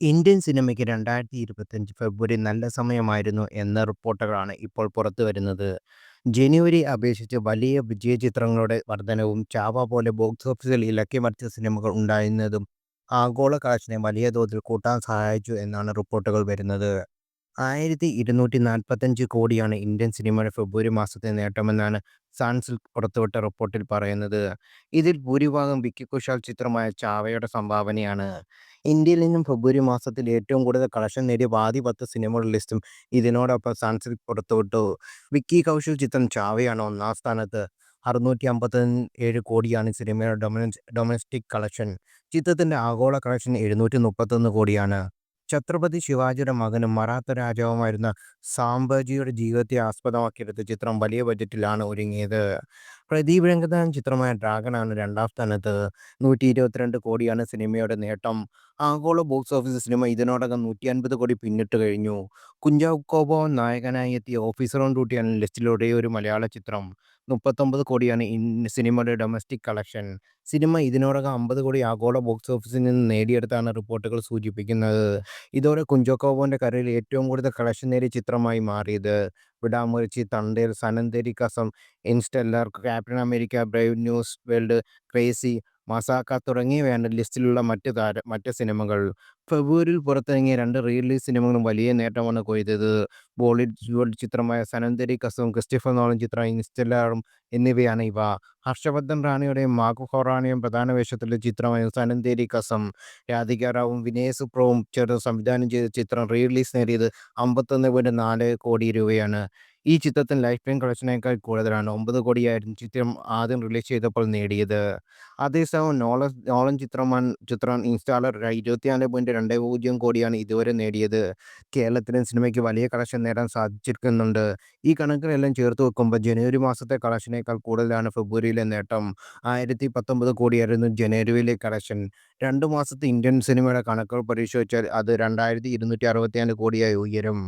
Indian സിനിമയ്ക്ക് 2025 ഫെബ്രുവരി നല്ല സമയമായിരുന്നു എന്ന റിപ്പോർട്ടുകളാണ് ഇപ്പോൾ പുറത്തു വരുന്നത്. ജനുവരി അപേക്ഷിച്ച് വലിയ വിജയ ചിത്രങ്ങളുടെ വർധനവും ചാവ പോലെ ബോക്സ് ഓഫീസിൽ ഇളക്കിമറിച്ച സിനിമകൾ ഉണ്ടായിരുന്നതും ആഗോള കളക്ഷനെ വലിയ തോതിൽ കൂട്ടാൻ സഹായിച്ചു എന്നാണ് റിപ്പോർട്ടുകൾ വരുന്നത്. ആയിരത്തി ഇരുന്നൂറ്റി നാൽപ്പത്തഞ്ച് കോടിയാണ് ഇന്ത്യൻ സിനിമയുടെ ഫെബ്രുവരി മാസത്തെ നേട്ടമെന്നാണ് സൺസിൽക്ക് പുറത്തുവിട്ട റിപ്പോർട്ടിൽ പറയുന്നത്. ഇതിൽ ഭൂരിഭാഗം വിക്കി കുശാൽ ചിത്രമായ ചാവയുടെ സംഭാവനയാണ്. ഇന്ത്യയിൽ നിന്നും ഫെബ്രുവരി മാസത്തിൽ ഏറ്റവും കൂടുതൽ കളക്ഷൻ നേടിയ ആദ്യ പത്ത് സിനിമകളുടെ ലിസ്റ്റും ഇതിനോടൊപ്പം സൺസിൽക്ക് പുറത്തുവിട്ടു. വിക്കി കൗശൽ ചിത്രം ചാവയാണ് ഒന്നാം സ്ഥാനത്ത്. അറുന്നൂറ്റി അമ്പത്തിയേഴ് കോടിയാണ് സിനിമയുടെ ഡൊമസ്റ്റിക് കളക്ഷൻ. ചിത്രത്തിന്റെ ആഗോള കളക്ഷൻ എഴുന്നൂറ്റി മുപ്പത്തൊന്ന് കോടിയാണ്. ഛത്രപതി ശിവാജിയുടെ മകനും മറാത്ത രാജാവുമായിരുന്ന സാംബാജിയുടെ ജീവിതത്തെ ആസ്പദമാക്കിയെടുത്ത ചിത്രം വലിയ ബജറ്റിലാണ് ഒരുങ്ങിയത്. പ്രദീപ് രംഗനാഥൻ ചിത്രമായ ഡ്രാഗൺ ആണ് രണ്ടാം സ്ഥാനത്ത്. നൂറ്റി ഇരുപത്തിരണ്ട് കോടിയാണ് സിനിമയുടെ നേട്ടം. ആഗോള ബോക്സ് ഓഫീസ് സിനിമ ഇതിനോടകം നൂറ്റിയൻപത് കോടി പിന്നിട്ട് കഴിഞ്ഞു. കുഞ്ചാവ് കോബോ നായകനായി എത്തിയ ഓഫീസർ ഓൺ ഡ്യൂട്ടിയാണ് ലിസ്റ്റിലെ ഒരു മലയാള ചിത്രം. മുപ്പത്തൊമ്പത് കോടിയാണ് സിനിമയുടെ ഡൊമസ്റ്റിക് കളക്ഷൻ. സിനിമ ഇതിനോടകം അമ്പത് കോടി ആഗോള ബോക്സ് ഓഫീസിൽ നിന്ന് നേടിയെടുത്താണ് റിപ്പോർട്ടുകൾ സൂചിപ്പിക്കുന്നത്. ഇതോടെ കുഞ്ചാക്കോ ബോബന്റെ കരിയറിൽ ഏറ്റവും കൂടുതൽ കളക്ഷൻ നേടിയ ചിത്രമായി മാറിയത്. Vidaamuyarchi, Thandel, സനന്തേരി Teri Kasam, Interstellar, Captain America, Brave New World, Crazy, Mazaka തുടങ്ങിയവയാണ് ലിസ്റ്റിലുള്ള മറ്റ് താര മറ്റ് സിനിമകൾ. ഫെബ്രുവരിയിൽ പുറത്തിറങ്ങിയ രണ്ട് റിലീസ് സിനിമകളും വലിയ നേട്ടമാണ് കൊയ്തത്. ബോളിവുഡ് ചിത്രമായ സനന്തരി കസും ക്രിസ്റ്റഫർ നോളൻ ചിത്രം ഇൻസ്റ്റലാറും എന്നിവയാണ് ഇവ. ഹർഷവർദ്ധൻ റാണിയുടെയും മാഗു ഹൊറാണിയും പ്രധാന വേഷത്തിലെ ചിത്രമായ സനന്തേരി തെരി കസം. രാധിക റാവും വിനയ സുപ്രവും ചേർന്ന് സംവിധാനം ചെയ്ത ചിത്രം റീ റിലീസ് നേടിയത് അമ്പത്തൊന്ന് പോയിന്റ് നാല് കോടി രൂപയാണ്. ഈ ചിത്രത്തിന് ലൈഫ് ടൈം കളക്ഷനേക്കാൾ കൂടുതലാണ് ഒമ്പത് കോടിയായിരുന്നു ചിത്രം ആദ്യം റിലീസ് ചെയ്തപ്പോൾ നേടിയത്. അതേസമയം നോളൻ ചിത്രം ഇൻസ്റ്റാളർ ഇരുപത്തിനാല് പോയിന്റ് രണ്ട് പൂജ്യം കോടിയാണ് ഇതുവരെ നേടിയത്. കേരളത്തിലെ സിനിമയ്ക്ക് വലിയ കളക്ഷൻ നേടാൻ സാധിച്ചിരിക്കുന്നുണ്ട്. ഈ കണക്കിനെല്ലാം ചേർത്ത് വെക്കുമ്പോൾ ജനുവരി മാസത്തെ കളക്ഷനേക്കാൾ കൂടുതലാണ് ഫെബ്രുവരിയിലെ നേട്ടം. ആയിരത്തി പത്തൊമ്പത് കോടിയായിരുന്നു ജനുവരിയിലെ കളക്ഷൻ. രണ്ട് മാസത്തെ ഇന്ത്യൻ സിനിമയുടെ കണക്കുകൾ പരിശോധിച്ചാൽ അത് രണ്ടായിരത്തി ഇരുന്നൂറ്റി അറുപത്തിനാല് കോടിയായി ഉയരും.